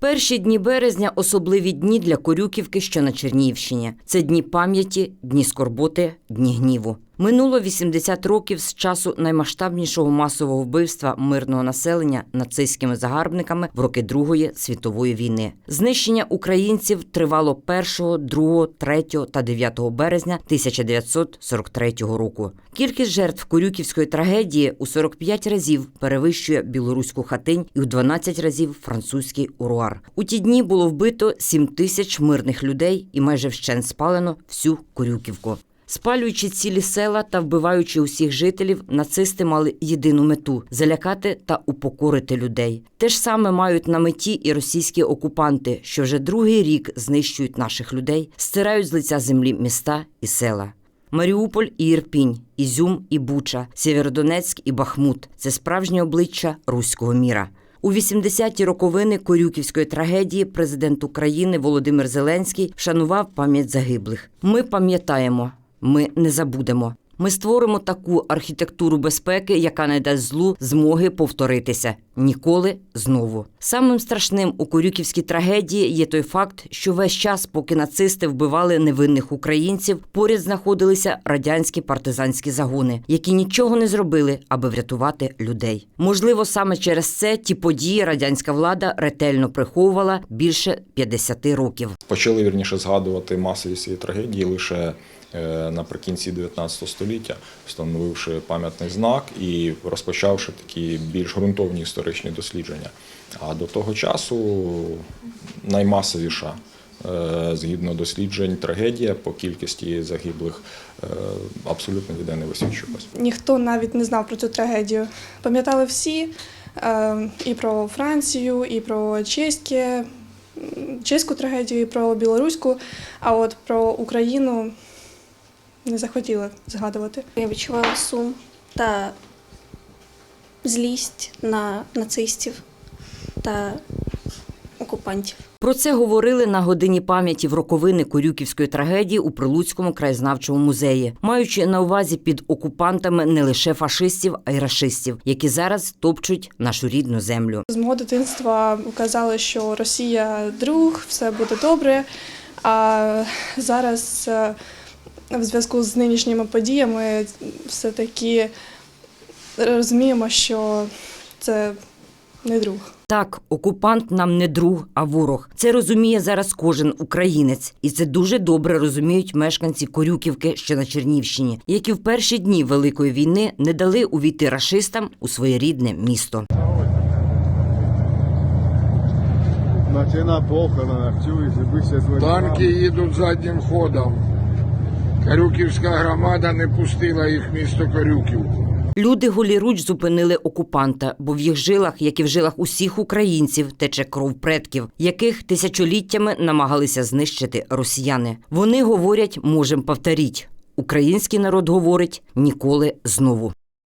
Перші дні березня особливі дні для Корюківки, що на Чернігівщині. Це дні пам'яті, дні скорботи, дні гніву. Минуло 80 років з часу наймасштабнішого масового вбивства мирного населення нацистськими загарбниками в роки Другої світової війни. Знищення українців тривало 1, 2, 3 та 9 березня 1943 року. Кількість жертв Корюківської трагедії у 45 разів перевищує білоруську хатинь і у 12 разів французький уруар. У ті дні було вбито 7 тисяч мирних людей і майже вщент спалено всю Корюківку. Спалюючи цілі села та вбиваючи усіх жителів, нацисти мали єдину мету залякати та упокорити людей. Те ж саме мають на меті і російські окупанти, що вже другий рік знищують наших людей, стирають з лиця землі міста і села. Маріуполь і Ірпінь, Ізюм і Буча, Сєвєродонецьк і Бахмут це справжнє обличчя руського міра. У 80-ті роковини Корюківської трагедії президент України Володимир Зеленський вшанував пам'ять загиблих. Ми пам'ятаємо, ми не забудемо. Ми створимо таку архітектуру безпеки, яка не дасть злу змоги повторитися ніколи знову. Самим страшним у Корюківській трагедії є той факт, що весь час, поки нацисти вбивали невинних українців, поряд знаходилися радянські партизанські загони, які нічого не зробили, аби врятувати людей. Можливо, саме через це ті події радянська влада ретельно приховувала більше 50 років. Почали вірніше згадувати масовість цієї трагедії лише е, наприкінці 19 століття, встановивши пам'ятний знак і розпочавши такі більш ґрунтовні історичні дослідження. А до того часу наймасовіша. е, Згідно досліджень, трагедія по кількості загиблих е, абсолютно ніде не висвічувалась. Ніхто навіть не знав про цю трагедію. Пам'ятали всі е, і про Францію, і про чеське, чеську трагедію, про білоруську, а от про Україну не захотіли згадувати. Я відчувала сум та злість на нацистів та окупантів. Про це говорили на годині пам'яті в роковини Корюківської трагедії у Прилуцькому краєзнавчому музеї, маючи на увазі під окупантами не лише фашистів, а й рашистів, які зараз топчуть нашу рідну землю. З мого дитинства казали, що Росія друг, все буде добре. А зараз е, в зв'язку з нинішніми подіями все-таки розуміємо, що це не друг. Так, окупант нам не друг, а ворог. Це розуміє зараз кожен українець, і це дуже добре розуміють мешканці Корюківки, що на Чернівщині, які в перші дні великої війни не дали увійти рашистам у своє рідне місто. Танки їдуть заднім ходом. Карюківська громада не пустила їх місто Карюківку. Люди голіруч зупинили окупанта, бо в їх жилах, як і в жилах усіх українців, тече кров предків, яких тисячоліттями намагалися знищити росіяни. Вони говорять, можем повторіть. Український народ говорить ніколи знову.